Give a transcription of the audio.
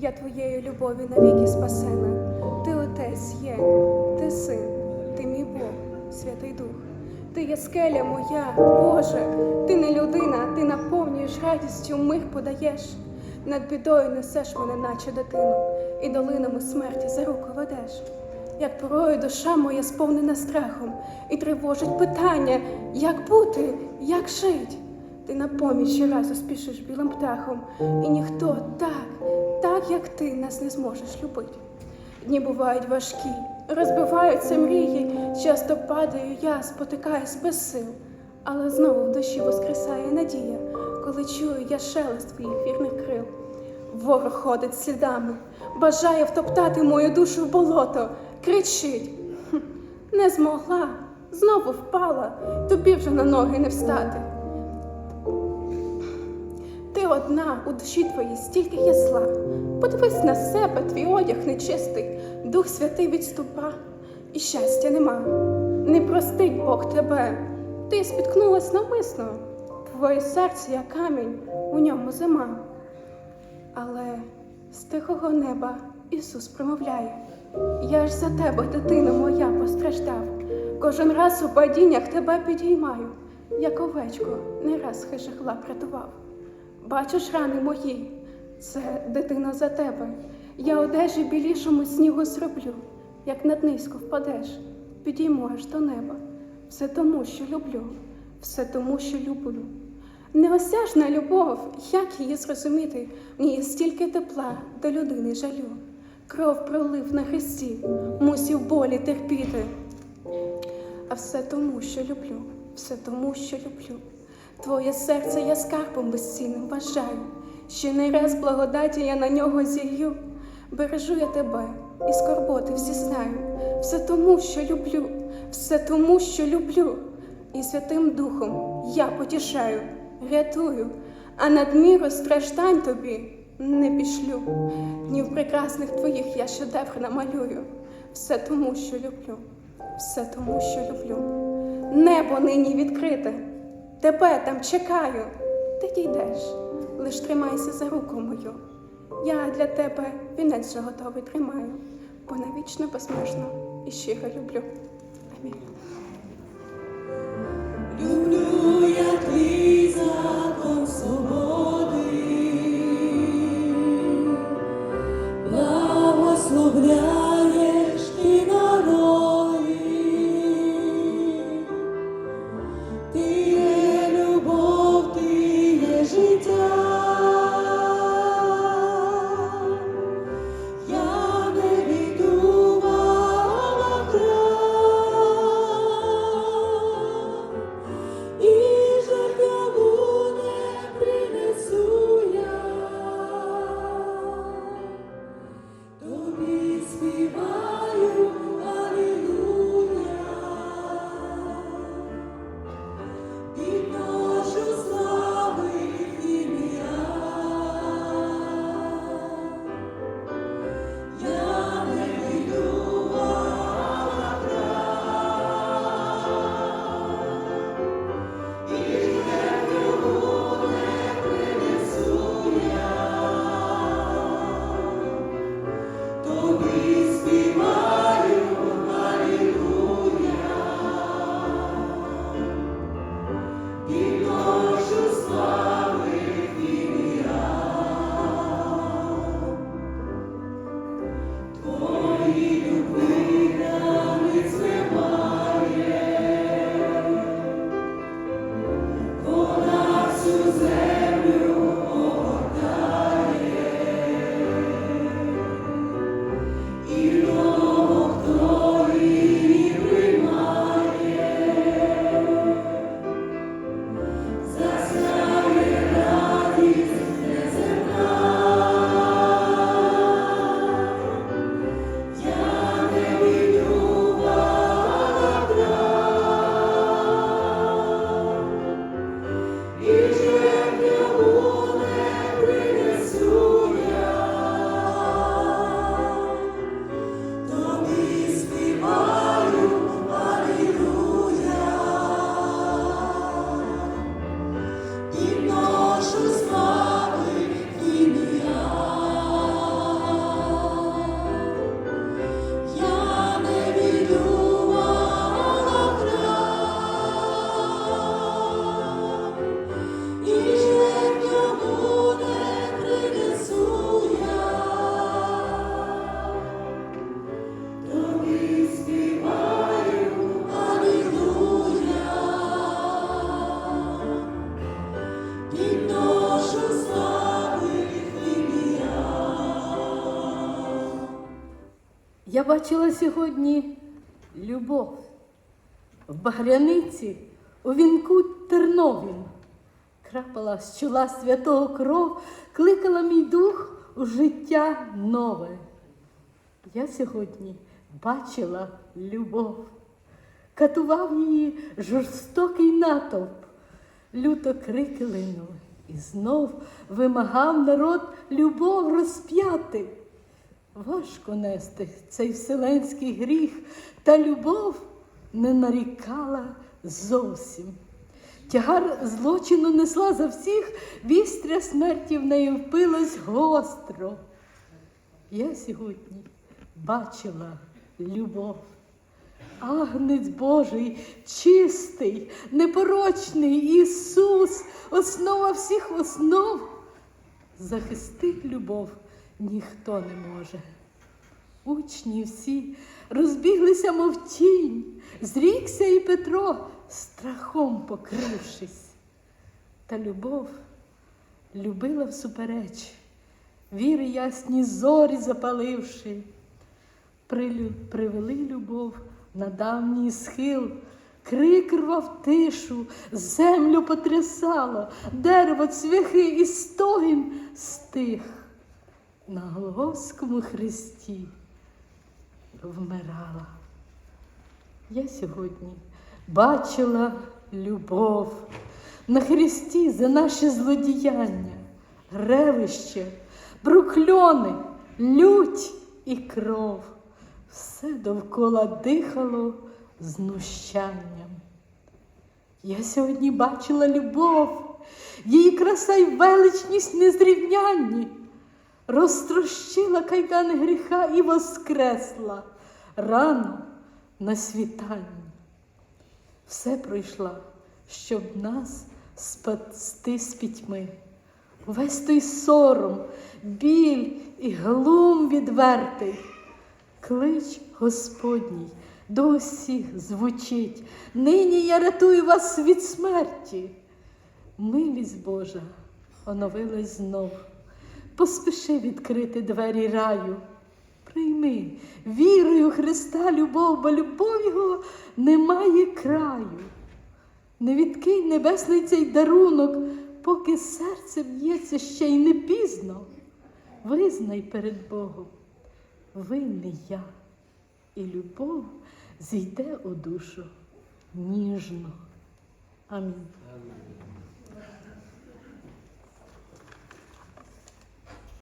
Я твоєю любові навіки спасена. Ти отець є, ти син, ти мій Бог, Святий Дух. Ти є скеля моя, Боже, ти не людина, ти наповнюєш радістю, мир подаєш. Над бідою несеш мене, наче дитину, і долинами смерті за руку ведеш. Як порою душа моя сповнена страхом, і тривожить питання, як бути, як жить. Ти на поміч щоразу спішиш білим птахом, і ніхто так, так як ти нас не зможеш любити. Дні бувають важкі, розбиваються мрії, часто падаю я, спотикаюсь без сил, але знову в душі воскресає надія, коли чую я шелест твоїх вірних крил. Ворог ходить слідами, бажає втоптати мою душу в болото, кричить. Не змогла, знову впала, тобі вже на ноги не встати. Ти одна у душі твоїй стільки є зла. Подивись на себе, твій одяг нечистий, Дух Святий відступа, і щастя нема. Не простить Бог тебе. Ти спіткнулась навмисно. Твоє серце, як камінь, у ньому зима. Але з тихого неба Ісус промовляє: Я ж за тебе, дитино моя, постраждав. Кожен раз у падіннях тебе підіймаю, як овечко, не раз хижих лап. Бачиш рани мої, це дитино за тебе. Я одежі білішому снігу зроблю, як над низько впадеш, підійму до неба. Все тому, що люблю, все тому, що люблю. Неосяжна любов, як її зрозуміти, є стільки тепла до людини жалю. Кров пролив на хресті, мусів болі терпіти. А все тому, що люблю, все тому, що люблю. Твоє серце я скарбом безцінним вважаю, ще не раз благодаті я на нього зілью. Бережу я тебе і скорботи всі знаю, все тому, що люблю, все тому, що люблю, і Святим Духом я потішаю, рятую, а надміру страждань тобі не пішлю. Днів прекрасних твоїх я шедевр намалюю, все тому, що люблю, все тому, що люблю. Небо нині відкрите, тебе там чекаю, ти дійдеш, лиш тримайся за руку мою. Я для тебе вінець же готовий тримаю, бо навічно безмежно і щиро люблю. Амінь. Бачила сьогодні любов в багряниці у вінку терновім. Крапала з чола святого кров, кликала мій дух у життя нове. Я сьогодні бачила любов, катував її жорстокий натовп, люто крики линули, і знов вимагав народ любов розп'яти. Важко нести цей вселенський гріх, та любов не нарікала зовсім. Тягар злочину несла за всіх, вістря смерті в неї впилось гостро. Я сьогодні бачила любов. Агнець Божий, чистий, непорочний Ісус, основа всіх основ. Захистить любов ніхто не може. Учні всі розбіглися, мов тінь, зрікся і Петро, страхом покрившись. Та любов любила всупереч, віри ясні зорі запаливши. Привели любов на давній схил, крик рвав тишу, землю потрясало, дерево, цвяхи і стогін стих. На Голгофському хресті вмирала. Я сьогодні бачила любов на хресті за наше злодіяння, ревище, брукльони, лють і кров. Все довкола дихало знущанням. Я сьогодні бачила любов, її краса й величність незрівнянні, розтрощила кайдани гріха і воскресла рано на світанні. Все пройшла, щоб нас спасти з пітьми. Увесь той сором, біль і глум відвертий. Клич Господній до усіх звучить. Нині я рятую вас від смерті. Милість Божа оновилась знов. Поспіши відкрити двері раю. Прийми вірою Христа любов, бо любов Його немає краю. Не відкинь небесний цей дарунок, поки серце б'ється ще й не пізно. Визнай перед Богом, винний я, і любов зійде у душу ніжно. Амінь.